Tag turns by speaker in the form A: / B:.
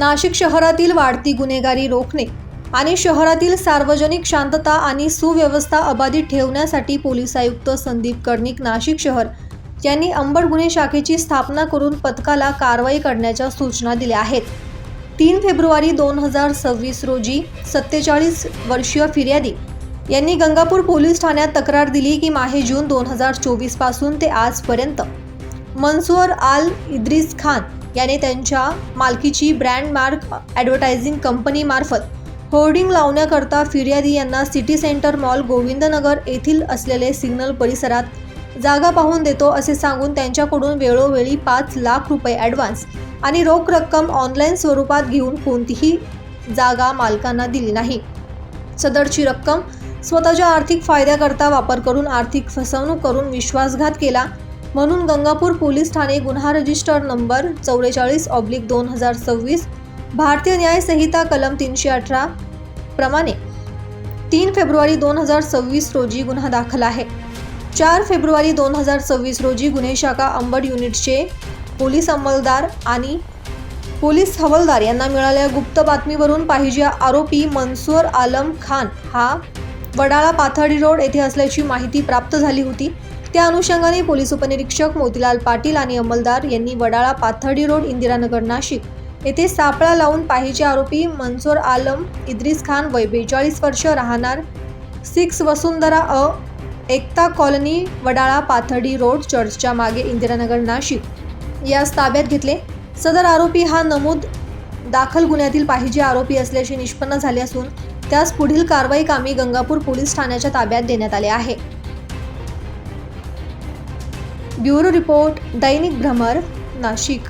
A: नाशिक शहरातील वाढती गुन्हेगारी रोखणे आणि शहरातील सार्वजनिक शांतता आणि सुव्यवस्था अबाधित ठेवण्यासाठी पोलीस आयुक्त संदीप कर्णिक नाशिक शहर यांनी अंबड गुन्हे शाखेची स्थापना करून पथकाला कारवाई करण्याच्या सूचना दिल्या आहेत. तीन फेब्रुवारी दोन हजार सव्वीस रोजी सत्तेचाळीस वर्षीय फिर्यादी यांनी गंगापूर पोलीस ठाण्यात तक्रार दिली की माहे जून दोन हजार चोवीसपासून ते आजपर्यंत मनसुअर आल इद्रिस खान याने त्यांच्या मालकीची ब्रँड मार्क ॲडव्हर्टायझिंग कंपनीमार्फत होर्डिंग लावण्याकरता फिर्यादी यांना सिटी सेंटर मॉल गोविंदनगर येथील असलेले सिग्नल परिसरात जागा पाहून देतो असे सांगून त्यांच्याकडून वेळोवेळी पाच लाख रुपये ॲडव्हान्स आणि रोख रक्कम ऑनलाईन स्वरूपात घेऊन कोणतीही जागा मालकांना दिली नाही. सदरची रक्कम स्वतःच्या आर्थिक फायद्याकरता वापर करून आर्थिक फसवणूक करून विश्वासघात केला म्हणून गंगापूर पोलीस ठाणे गुन्हा रजिस्टर नंबर चौवेचाळीस ऑब्लिक दोन हजार सव्वीस भारतीय न्यायसंहिता कलम तीनशे अठरा प्रमाणे तीन फेब्रुवारी दोन हजार सव्वीस रोजी गुन्हा दाखल आहे. चार फेब्रुवारी दोन हजार सव्वीस रोजी गुन्हे शाखा अंबड युनिटचे पोलीस अंमलदार आणि पोलीस हवालदार यांना मिळालेल्या गुप्त बातमीवरून पाहिजे आरोपी मनसूर आलम खान हा वडाळा पाथर्डी रोड येथे असल्याची माहिती प्राप्त झाली होती. त्या अनुषंगाने पोलीस उपनिरीक्षक मोतीलाल पाटील आणि अंमलदार यांनी वडाळा पाथर्डी रोड इंदिरानगर नाशिक येथे सापळा लावून पाहिजे आरोपी मनसोर आलम इद्रिस खान वय बेचाळीस वर्ष राहणार. सिक्स वसुंधरा अ एकता कॉलनी वडाळा पाथर्डी रोड चर्चच्या मागे इंदिरानगर नाशिक. यास ताब्यात घेतले. सदर आरोपी हा नमूद दाखल गुन्ह्यातील पाहिजे आरोपी असल्याचे निष्पन्न झाले असून त्यास पुढील कारवाई कामी गंगापूर पोलीस ठाण्याच्या ताब्यात देण्यात आले आहे. ब्युरो रिपोर्ट दैनिक भ्रमर नाशिक.